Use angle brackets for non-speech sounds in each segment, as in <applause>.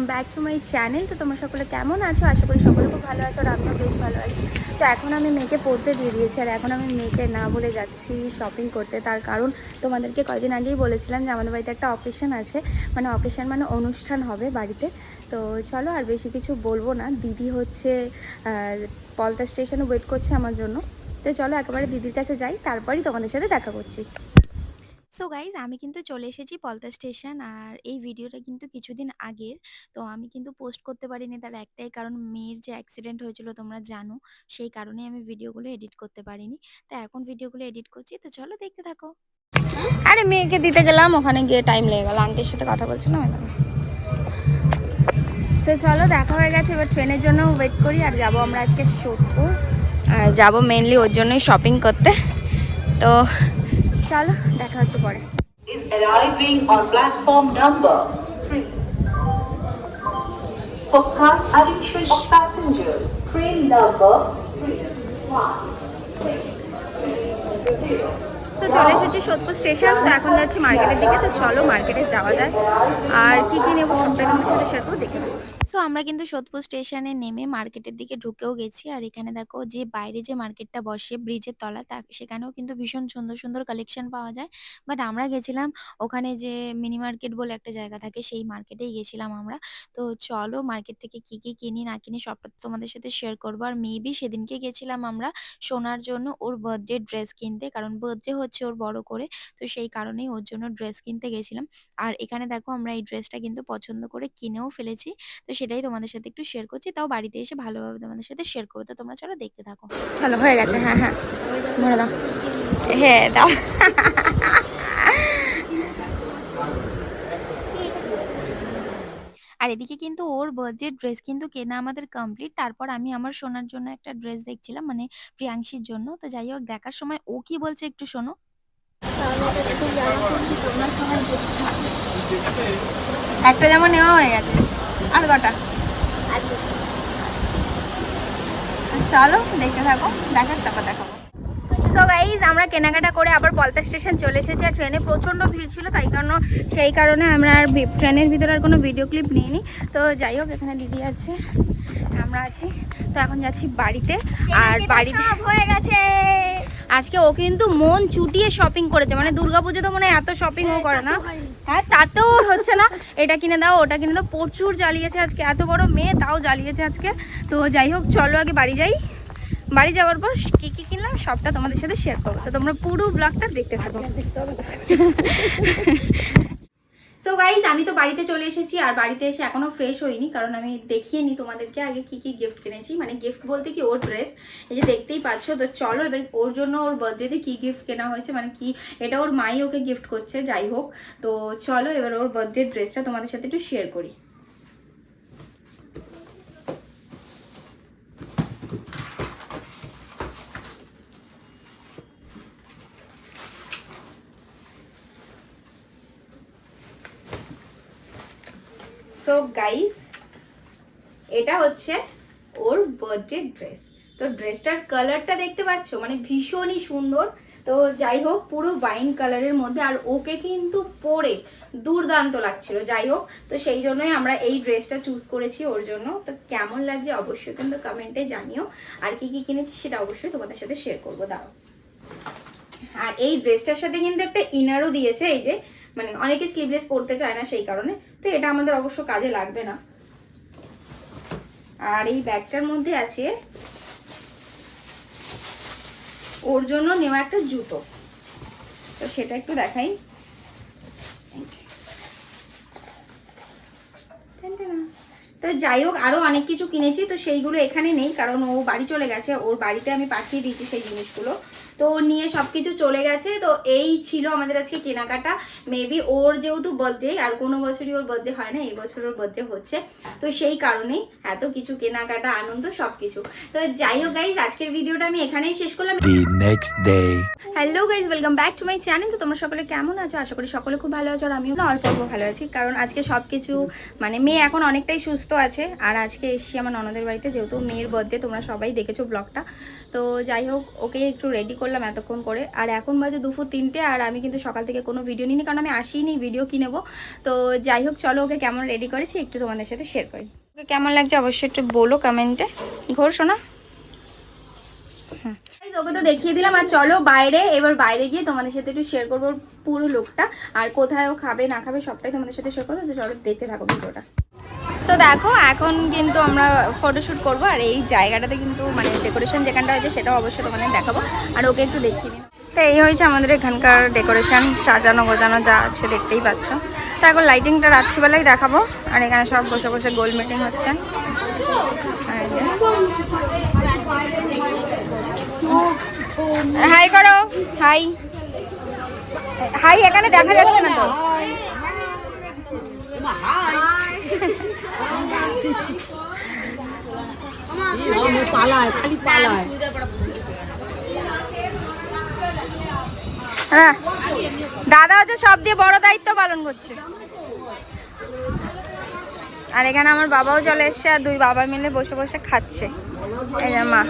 Welcome back to my channel তো তোমরা সকলে কেমন আছো? আশা করি সকলে খুব ভালো আছো আর আমিও বেশ ভালো আছি। তো এখন আমি মেয়েকে পড়তে দিয়ে দিয়েছি আর এখন আমি মেয়েকে না বলে যাচ্ছি শপিং করতে। তার কারণ তোমাদেরকে কয়েকদিন আগেই বলেছিলাম যে আমাদের বাড়িতে একটা অকেশন আছে। মানে অকেশন মানে অনুষ্ঠান হবে বাড়িতে। তো চলো আর বেশি কিছু বলব না। দিদি হচ্ছে পলতা স্টেশনে ওয়েট করছে আমার জন্য। তো চলো একেবারে দিদির কাছে যাই, তারপরই তোমাদের সাথে দেখা করছি। সো গাইজ আমি কিন্তু চলে এসেছি পলতা স্টেশন। আর এই ভিডিওটা কিন্তু কিছুদিন আগের। তো আমি কিন্তু পোস্ট করতে পারিনি তার একটাই কারণ, মেয়ের যে অ্যাক্সিডেন্ট হয়েছিল তোমরা জানো, সেই কারণে আমি ভিডিওগুলো এডিট করতে পারিনি। তো এখন ভিডিওগুলো এডিট করছি, তো চলো দেখতে থাকো। আরে মেয়েকে দিতে গেলাম, ওখানে গিয়ে টাইম লেগে গেল। আন্টির সাথে কথা বলছিলাম তো। চলো, দেখা হয়ে গেছে। এবার ট্রেনের জন্য ওয়েট করি, আর যাব আমরা আজকে সোদপুর। আর যাব মেনলি ওর জন্যই শপিং করতে। তো চলো দেখা হচ্ছে পরে। Is arriving on platform number 3. For car addition of passengers, train number 3, 1, 6, 0. তো চলে এসেছি সোদপুর স্টেশন। তো এখন যাচ্ছি মার্কেটের দিকে। তো চলো মার্কেটে যাওয়া যায় আর কি কি নেব সবটাই তোমাদের সাথে শেয়ার করব দেখে সো আমরা কিন্তু সোদপুর স্টেশনে নেমে মার্কেটের দিকে ঢুকেও গেছি। আর এখানে দেখো যে বাইরে যে মার্কেটটা বসে ব্রিজের তলা, তা সেখানেও কিন্তু ভীষণ সুন্দর সুন্দর কালেকশন পাওয়া যায়। বাট আমরা গেছিলাম ওখানে যে মিনি মার্কেট বলে একটা জায়গা থাকে, সেই মার্কেটেই গেছিলাম আমরা। তো চলো মার্কেট থেকে কি কি কিনি, না কিনি সবটা তোমাদের সাথে শেয়ার করব। আর মেবি সেদিনকে গেছিলাম আমরা সোনার জন্য ওর বার্থডে ড্রেস কিনতে, কারণ বার্থডে হচ্ছে ওর বড় করে, তো সেই কারণেই ওর জন্য ড্রেস কিনতে গেছিলাম। আর এখানে দেখো আমরা এই ড্রেসটা কিন্তু পছন্দ করে কিনেও ফেলেছি। তো সেটাই তোমাদের সাথে একটু শেয়ার করছি। তাও বাড়িতে এসে ভালোভাবে তোমাদের সাথে শেয়ার করব তো তোমরা চলো দেখতে থাকো। চলো হয়ে গেছে হ্যাঁ হ্যাঁ। ভরে দাও। হ্যাঁ দাও। আর এদিকে কিন্তু ওর বার্থডে ড্রেস কিন্তু কেনা আমাদের কমপ্লিট তারপর আমি আমার সোনার জন্য একটা ড্রেস দেখছিলাম মানে প্রিয়াংশীর জন্য। তো যাই হোক দেখার সময় ও কি বলছে একটু শোনো। একটা যেমন নেওয়া হয়ে গেছে। আর কটা? চলো দেখতে থাকো দেখার তারপর দেখাবো। সো গাইজ আমরা কেনাকাটা করে আবার পলতা স্টেশন চলে এসেছি আর ট্রেনে প্রচণ্ড ভিড় ছিল তাই কারণ সেই কারণে আমরা আর ট্রেনের ভিতরে আর কোনো ভিডিও ক্লিপ নিইনি। তো যাই হোক এখানে দিদি আছে আমরা আছি। তো এখন যাচ্ছি বাড়িতে আর বাড়িতে হয়ে গেছে। আজকে ও কিন্তু মন চুটিয়ে শপিং করেছে মানে দুর্গাপুজো তো মনে হয় এত শপিং ও করে না। হ্যাঁ তাতেও ওর হচ্ছে না। এটা কিনে দাও ওটা কিনে দাও। প্রচুর জ্বালিয়েছে আজকে এত বড় মেয়ে তাও জ্বালিয়েছে আজকে। তো যাই হোক চলো আগে বাড়ি যাই। বাড়ি যাওয়ার পর কী কী কিনলাম সবটা তোমাদের সাথে শেয়ার করব। তো তোমরা পুরো ব্লগটা দেখতে থাকো। <laughs> সো গাইজ আমি তো বাড়িতে চলে এসেছি আর বাড়িতে এসে এখনও ফ্রেশ হইনি, কারণ আমি দেখিয়ে নি তোমাদেরকে আগে কি কি গিফট কিনেছি। মানে গিফট বলতে কি ওর ড্রেস এই যে দেখতেই পাচ্ছ। তো চলো এবার ওর জন্য ওর বার্থডেতে কি গিফট কেনা হয়েছে মানে কি এটা ওর মাই ওকে গিফট করছে, যাই হোক। তো চলো এবার ওর বার্থডে ড্রেসটা তোমাদের সাথে একটু শেয়ার করি। সো গাইস এটা হচ্ছে ওর বার্থডে ড্রেস তো ড্রেসটার কালারটা দেখতে পাচ্ছ? মানে ভীষণই সুন্দর। তো যাই হোক, পুরো ওয়াইন কালারের মধ্যে। আর ওকে কিন্তু পরে দুর্দান্ত লাগছিল, যাই হোক। তো সেই জন্যই আমরা এই ড্রেসটা চুজ করেছি ওর জন্য। তো কেমন লাগছে অবশ্যই কিন্তু কমেন্টে জানিও। আর কি কি কিনেছি সেটা অবশ্যই তোমাদের সাথে শেয়ার করব। দাও আর এই ড্রেসটার সাথে কিন্তু একটা ইনারও দিয়েছে। এই যে মানে অনেকে স্লিভলেস পরতে চায় না সেই কারণে, তো এটা আমাদের অবশ্য কাজে লাগবে না। আর এই ব্যাগটার মধ্যে আছে ওর জন্য নেওয়া একটা জুতো। তো সেটা একটু দেখাই। তো যাই হোক, আরও অনেক কিছু কিনেছি, তো সেইগুলো এখানে নেই, কারণ ও বাড়ি চলে গেছে, ওর বাড়িতে আমি পাঠিয়ে দিয়েছি সেই জিনিসগুলো। তো নিয়ে সবকিছু চলে গেছে। তো এই ছিল আমাদের আজকে কেনাকাটা। মেবি ওর যেহেতু বার্থডে আর কোনো বছরই ওর বার্থডে হয় না এই বছর ওর বার্থডে হচ্ছে। তো সেই কারণেই এত কিছু কেনাকাটা আনন্দ সবকিছু। তো যাই হোক গাইজ আজকের ভিডিওটা আমি এখানেই শেষ করলাম. Hello guys welcome back to my channel তো তোমরা সকলে কেমন আছো? আশা করি সকলে খুব ভালো আছো আর আমিও না অল্প অল্প ভালো আছি। কারণ আজকে সব কিছু মানে মেয়ে এখন অনেকটাই সুস্থ আছে। আর আজকে এসছি আমার ননদের বাড়িতে যেহেতু মেয়ের বার্থডে তোমরা সবাই দেখেছ ব্লগটা তো যাই হোক ওকে একটু রেডি করলাম এতক্ষণ করে। আর এখন বাজে দুপুর তিনটে আর আমি কিন্তু সকাল থেকে কোনো ভিডিও নিইনি কারণ আমি আসিনি ভিডিও কি নেব? তো যাই হোক চলো ওকে কেমন রেডি করেছি একটু তোমাদের সাথে শেয়ার করি। ওকে কেমন লাগছে অবশ্যই একটু বলো কমেন্টে ঘোর শোনা। Guys, ওকে তো দেখিয়ে দিলাম আর চলো বাইরে এবার বাইরে গিয়ে তোমাদের সাথে একটু শেয়ার করব পুরো লোকটা আর কোথায় ও খাবে না খাবে সবটাই তোমাদের সাথে শেয়ার করব চলো দেখতে থাকো ভিডিওটা তো দেখো এখন কিন্তু আমরা ফটোশ্যুট করব আর এই জায়গাটাতে কিন্তু মানে ডেকোরেশন যেখানটা হয়েছে সেটাও অবশ্যই তোমাদের দেখাবো। আর ওকে একটু দেখিয়ে দিন। তো এই হয়েছে আমাদের এখানকার ডেকোরেশন সাজানো গোজানো যা আছে দেখতেই পাচ্ছ। তো এখন লাইটিংটা রাত্রিবেলায় দেখাবো। আর এখানে সব বসে বসে গোল মিটিং হচ্ছে। হাই করো। হাই হাই এখানে দেখা যাচ্ছে না তো? হ্যাঁ দাদা হচ্ছে সব দিয়ে বড় দায়িত্ব পালন করছে। আর এখানে আমার বাবাও চলে এসছে, আর দুই বাবা মিলে বসে বসে খাচ্ছে। এই মা।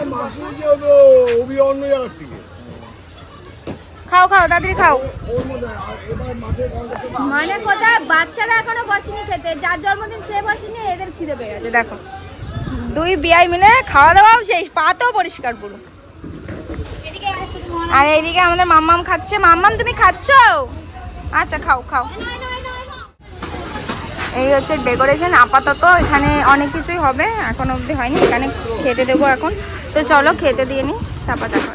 খাও খাও তাড়াতাড়ি খাও। মানে কোথায়? বাচ্চারা এখনও বসেনি খেতে। যার জন্মদিন সে বসেনি এদের খিদে পেয়ে গেছে। দেখো দুই বিয়াই মিলে খাওয়া দাওয়াও শেষ পাতেও পরিষ্কার পুরো। আর এইদিকে আমাদের মাম্মাম খাচ্ছে। মাম্মাম তুমি খাচ্ছ? আচ্ছা খাও খাও। এই হচ্ছে ডেকোরেশন। আপাতত এখানে অনেক কিছুই হবে। এখন অবধি হয়নি। এখানে খেতে দেবো এখন। তো চলো খেতে দিয়ে নিই তারপর দেখা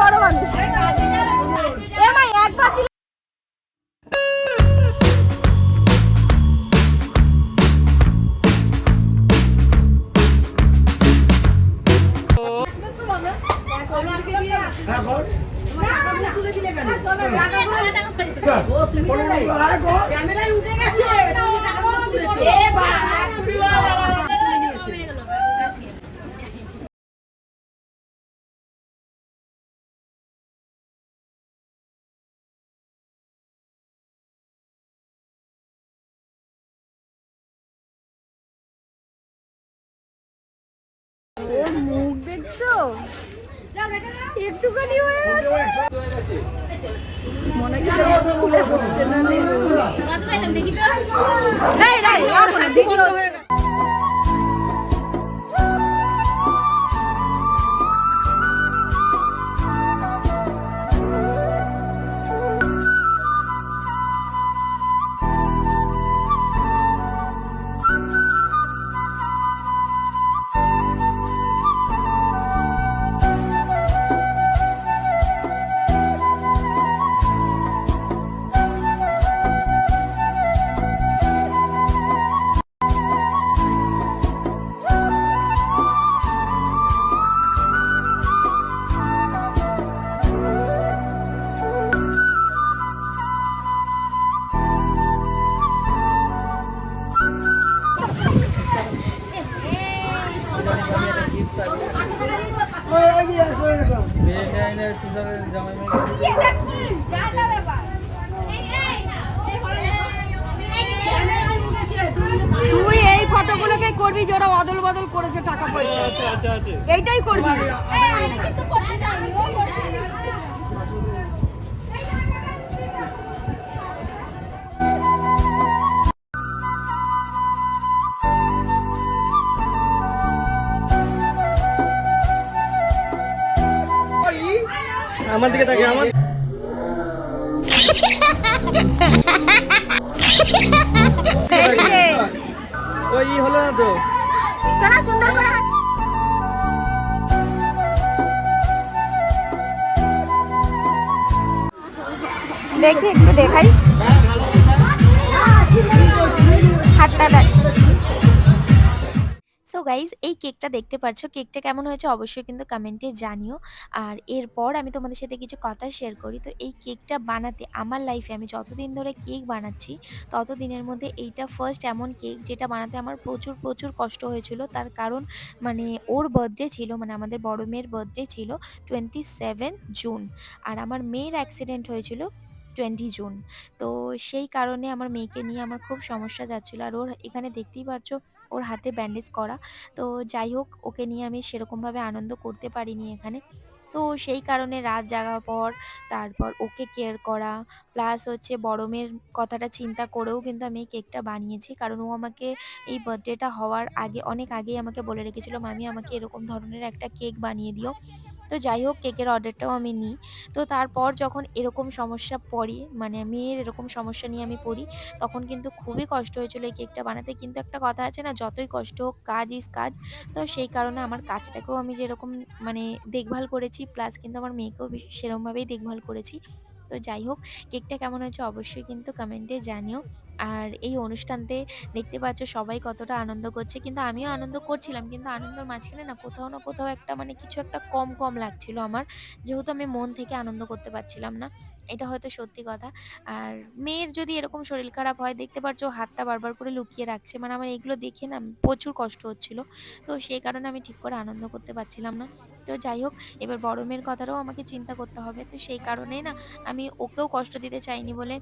এইটাই হচ্ছে বড় মানুষ এমাই দেখছ একটুখানি হয়ে গেছে তুই করবি যে ওরা অদল বদল করেছে টাকা পয়সা? এইটাই করবি। আমার দিকে তাকে আমার ওই তো। সোনা সুন্দর করে দেখি একটু দেখাই। হাতটা দেখ। গাইজ এই কেকটা দেখতে পাচ্ছ কেকটা কেমন হয়েছে অবশ্যই কিন্তু কমেন্টে জানিও। আর এরপর আমি তোমাদের সাথে কিছু কথা শেয়ার করি। তো এই কেকটা বানাতে আমার লাইফে আমি যতদিন ধরে কেক বানাচ্ছি, ততদিনের মধ্যে এইটা ফার্স্ট এমন কেক যেটা বানাতে আমার প্রচুর প্রচুর কষ্ট হয়েছিল। তার কারণ মানে ওর বার্থডে ছিল মানে আমাদের বড় মেয়ের বার্থডে ছিল টোয়েন্টি সেভেন জুন আর আমার মেয়ের অ্যাক্সিডেন্ট হয়েছিল টোয়েন্টি জুন তো সেই কারণে আমার মেয়েকে নিয়ে আমার খুব সমস্যা যাচ্ছিল। আর ওর এখানে দেখতেই পাচ্ছ ওর হাতে ব্যান্ডেজ করা। তো যাই হোক, ওকে নিয়ে আমি সেরকমভাবে আনন্দ করতে পারিনি এখানে। তো সেই কারণে রাত জাগার পর, তারপর ওকে কেয়ার করা। প্লাস হচ্ছে বড়মের কথাটা চিন্তা করেও কিন্তু আমি কেকটা বানিয়েছি। কারণ ও আমাকে এই বার্থডেটা হওয়ার আগে, অনেক আগেই আমাকে বলে রেখেছিল, মামি, আমাকে এরকম ধরনের একটা কেক বানিয়ে দিও। তো যাই হোক, কেকের অর্ডারটাও আমি নিই। তো তারপর যখন এরকম সমস্যা পড়ি মানে মেয়ের এরকম সমস্যা নিয়ে আমি পড়ি, তখন কিন্তু খুবই কষ্ট হয়েছিল এই কেকটা বানাতে। কিন্তু একটা কথা আছে না, যতই কষ্ট হোক, কাজ ইজ কাজ। তো সেই কারণে আমার কাজটাকেও আমি যেরকম মানে দেখভাল করেছি, প্লাস কিন্তু আমার মেয়েকেও সেরমভাবেই দেখভাল করেছি। তো যাই হোক, কেকটা কেমন হয়েছে অবশ্যই কিন্তু কমেন্টে জানিও। আর এই অনুষ্ঠানতে দেখতে পাচ্ছ সবাই কতটা আনন্দ করছে। কিন্তু আমিও আনন্দ করছিলাম, কিন্তু আনন্দের মাঝখানে না কোথাও না কোথাও একটা মানে কিছু একটা কম কম লাগছিল আমার। যেহেতু আমি মন থেকে আনন্দ করতে পারছিলাম না। এটা হয়তো সত্যি কথা। আর মেয়ের যদি এরকম শরীর খারাপ হয়, দেখতে পাচ্ছ ও হাতটা বারবার করে লুকিয়ে রাখছে। মানে আমার এগুলো দেখে না প্রচুর কষ্ট হচ্ছিল। তো সেই কারণে আমি ঠিক করে আনন্দ করতে পারছিলাম না। তো যাই হোক, এবার বড় মেয়ের কথাটাও আমাকে চিন্তা করতে হবে। তো সেই কারণেই না আমি ওকেও কষ্ট দিতে চাইনি বলে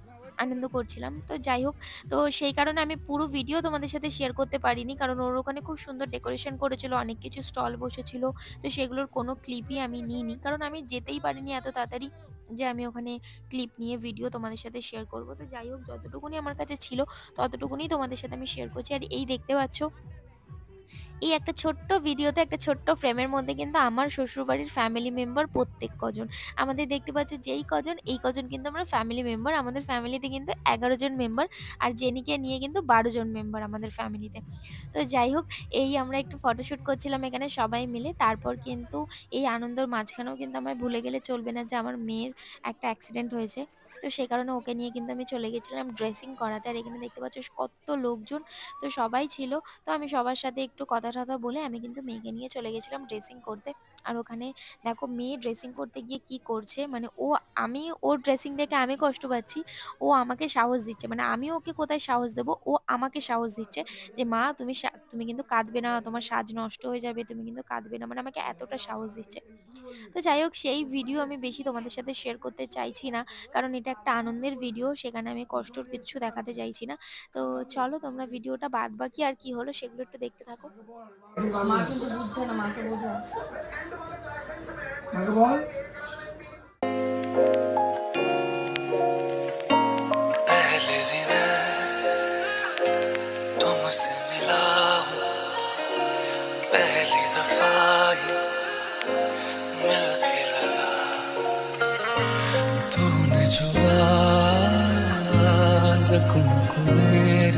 আনন্দ করছিলাম। তো যাই হোক, তো সেই কারণে আমি পুরো ভিডিও তোমাদের সাথে শেয়ার করতে পারিনি। কারণ ওর ওখানে খুব সুন্দর ডেকোরেশন করেছিল, অনেক কিছু স্টল বসেছিল। তো সেগুলোর কোনো ক্লিপই আমি নিইনি। কারণ আমি যেতেই পারিনি এত তাড়াতাড়ি যে আমি ওখানে ক্লিপ নিয়ে ভিডিও তোমাদের সাথে শেয়ার করব। তো যাই হোক, যতটুকুনি আমার কাছে ছিল ততটুকুনি তোমাদের সাথে আমি শেয়ার করছি। আর এই দেখতে পাচ্ছ এই একটা ছোট্ট ভিডিওতে, একটা ছোট্ট ফ্রেমের মধ্যে কিন্তু আমার শ্বশুরবাড়ির ফ্যামিলি মেম্বার প্রত্যেক কজন। আমাদের দেখতে পাচ্ছ যেই কজন, এই কজন কিন্তু আমরা ফ্যামিলি মেম্বার আমাদের ফ্যামিলিতে কিন্তু এগারো জন মেম্বার আর জেনিকে নিয়ে কিন্তু বারো জন মেম্বার আমাদের ফ্যামিলিতে তো। যাই হোক, এই আমরা একটু ফটোশ্যুট করছিলাম এখানে সবাই মিলে। তারপর কিন্তু এই আনন্দর মাঝখানেও কিন্তু আমায় ভুলে গেলে চলবে না যে আমার মেয়ের একটা অ্যাক্সিডেন্ট হয়েছে। তো সেই কারণে ওকে নিয়ে কিন্তু আমি চলে গেছিলাম ড্রেসিং করাতে। আর এখানে দেখতে পাচ্ছ কত লোকজন। তো সবাই ছিল। তো আমি সবার সাথে একটু কথা টথা বলে আমি কিন্তু মেয়েকে নিয়ে চলে গেছিলাম ড্রেসিং করতে। আর ওখানে দেখো মেয়ে ড্রেসিং করতে গিয়ে কি করছে? মানে ও, আমি ওর ড্রেসিং দেখে আমি কষ্ট পাচ্ছি। ও আমাকে সাহস দিচ্ছে। মানে আমি ওকে কোথায় সাহস দেবো? ও আমাকে সাহস দিচ্ছে যে, মা, তুমি তুমি কিন্তু কাঁদবে না। তোমার সাজ নষ্ট হয়ে যাবে। তুমি কিন্তু কাঁদবে না। মানে আমাকে এতটা সাহস দিচ্ছে। তো যাই হোক, সেই ভিডিও আমি বেশি তোমাদের সাথে শেয়ার করতে চাইছি না। কারণ এটা একটা আনন্দের ভিডিও সেখানে আমি কষ্টর কিচ্ছু দেখাতে চাইছি না। তো চলো, তোমরা ভিডিওটা বাদ বাকি আর কি হলো, সেগুলো একটু দেখতে থাকো। মা কিন্তু বুঝছে না, মাকে বোঝা Mega boy. पहले भी मैं तुमसे मिला हूँ पहली दफ़ा तूने जुआ जख्म को मेरे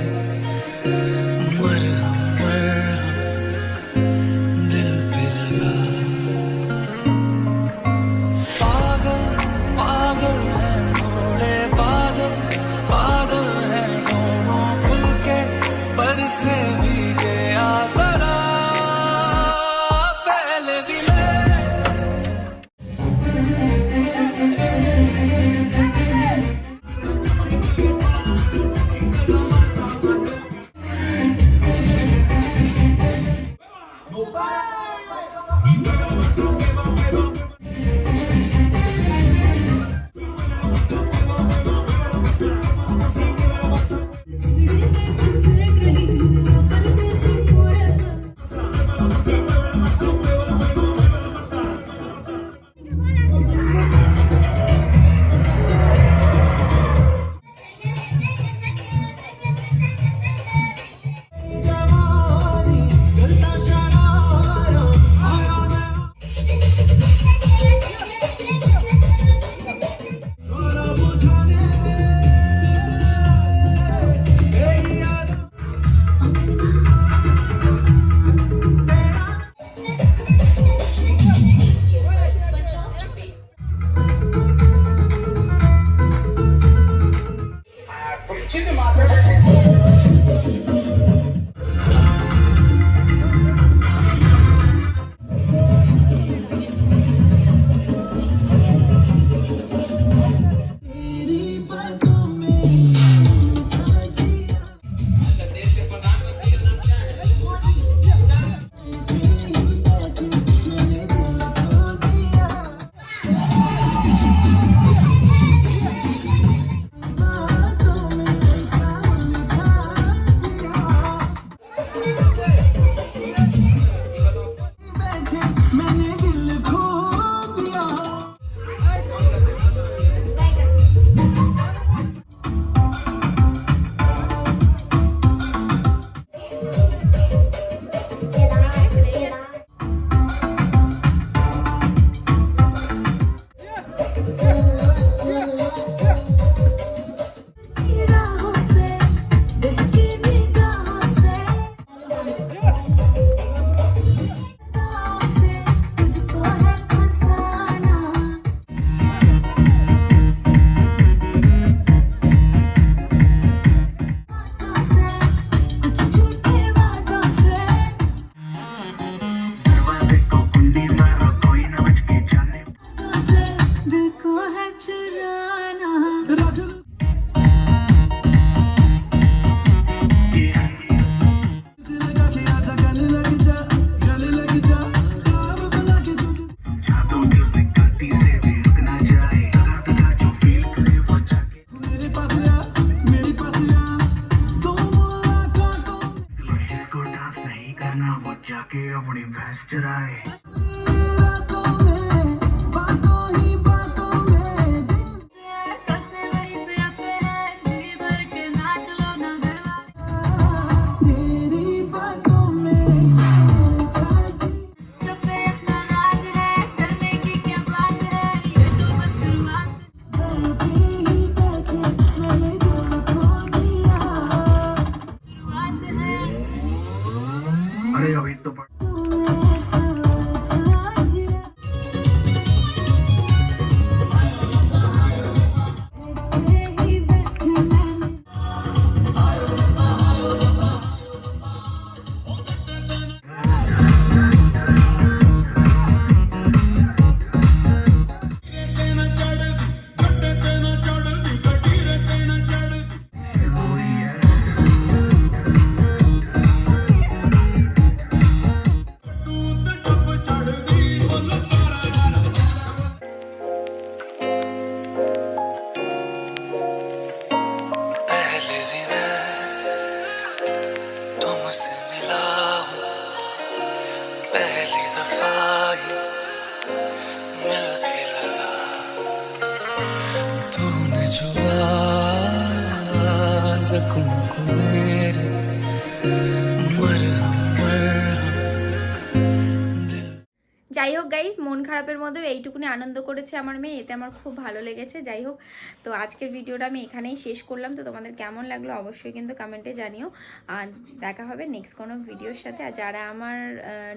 যাই হোক গাইজ মন খারাপের মধ্যেও এইটুকুনি আনন্দ করেছে আমার মেয়ে, এতে আমার খুব ভালো লেগেছে, যাই হোক। তো আজকের ভিডিওটা আমি এখানেই শেষ করলাম। তো তোমাদের কেমন লাগল অবশ্যই কিন্তু কমেন্টে জানিও। আর দেখা হবে নেক্সট কোনো ভিডিওর সাথে। আর যারা আমার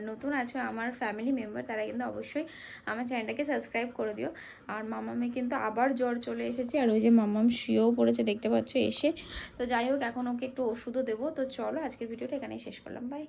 নতুন আছে, আমার ফ্যামিলি মেম্বার তারা কিন্তু অবশ্যই আমার চ্যানেলটাকে সাবস্ক্রাইব করে দিও। আর মামামে কিন্তু আবার জ্বর চলে এসেছে। আর ওই যে মামাম শুয়েও পড়েছে, দেখতে পাচ্ছ এসে। তো যাই হোক, এখন ওকে একটু ওষুধও দেবো। তো চলো আজকের ভিডিওটা এখানেই শেষ করলাম। বাই